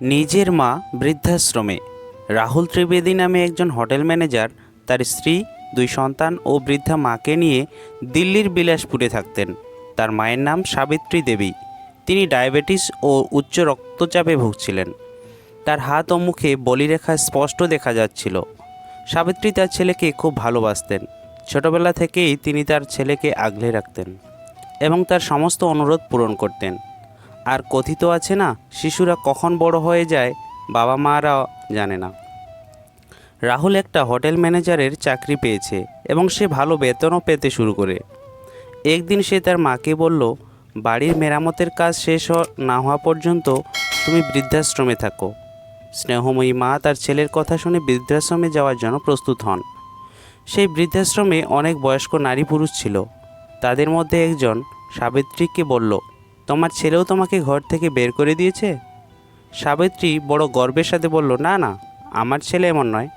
নিজের মা বৃদ্ধাশ্রমে। রাহুল ত্রিবেদী নামে একজন হোটেল ম্যানেজার, তার স্ত্রী, দুই সন্তান ও বৃদ্ধা মাকে নিয়ে দিল্লির বিলাসপুরে থাকতেন। তার মায়ের নাম সাবিত্রী দেবী। তিনি ডায়াবেটিস ও উচ্চ রক্তচাপে ভুগছিলেন। তার হাত ও মুখে বলিরেখা স্পষ্ট দেখা যাচ্ছিল। সাবিত্রী তার ছেলেকে খুব ভালোবাসতেন। ছোটবেলা থেকেই তিনি তার ছেলেকে আগলে রাখতেন এবং তার সমস্ত অনুরোধ পূরণ করতেন। আর কথিত আছে না, শিশুরা কখন বড় হয়ে যায়, বাবা মারা জানে না। রাহুল একটা হোটেল ম্যানেজারের চাকরি পেয়েছে এবং সে ভালো বেতনও পেতে শুরু করে। একদিন সে তার মাকে বলল, বাড়ির মেরামতের কাজ শেষ না হওয়া পর্যন্ত তুমি বৃদ্ধাশ্রমে থাকো। স্নেহময়ী মা তার ছেলের কথা শুনে বৃদ্ধাশ্রমে যাওয়ার জন্য প্রস্তুত হন। সেই বৃদ্ধাশ্রমে অনেক বয়স্ক নারী পুরুষ ছিল। তাদের মধ্যে একজন সাবিত্রীকে বলল তোমার ছেলেও তোমাকে ঘর থেকে বের করে দিয়েছে? সাবিত্রী বড় গর্বের সাথে বলল, না না, আমার ছেলে এমন নয়।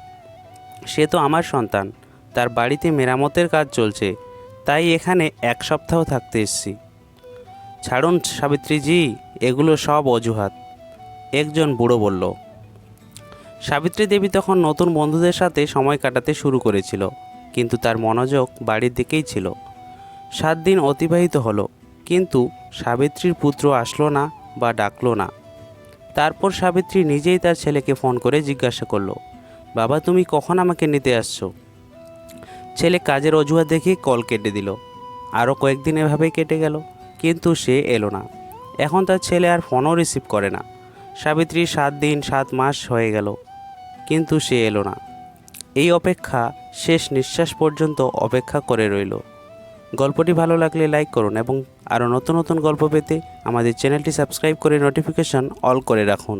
সে তো আমার সন্তান। তার বাড়িতে মেরামতের কাজ চলছে। তাই এখানে এক সপ্তাহ থাকতে এসেছি। ছাড়ুন সাবিত্রীজি এগুলো সব অজুহাত। একজন বুড়ো বলল। সাবিত্রী দেবী তখন নতুন বন্ধুদের সাথে সময় কাটাতে শুরু করেছিল, কিন্তু তার মনোযোগ বাড়ির দিকেই ছিল। সাত দিন অতিবাহিত হলো। কিন্তু সাবিত্রীর পুত্র আসলো না বা ডাকলো না। তারপর সাবিত্রী নিজেই তার ছেলেকে ফোন করে জিজ্ঞাসা করল, বাবা, তুমি কখন আমাকে নিতে আসছো? ছেলে কাজের অজুহাত দেখে কল কেটে দিল। আরও কয়েকদিন এভাবেই কেটে গেল, কিন্তু সে এলো না। এখন তার ছেলে আর ফোনও রিসিভ করে না। সাবিত্রী সাত দিন, সাত মাস হয়ে গেল, কিন্তু সে এলো না। এই অপেক্ষা শেষ নিঃশ্বাস পর্যন্ত অপেক্ষা করে রইল। গল্পটি ভালো লাগলে লাইক করুন এবং আরও নতুন নতুন গল্প পেতে আমাদের চ্যানেলটি সাবস্ক্রাইব করে নোটিফিকেশান অল করে রাখুন।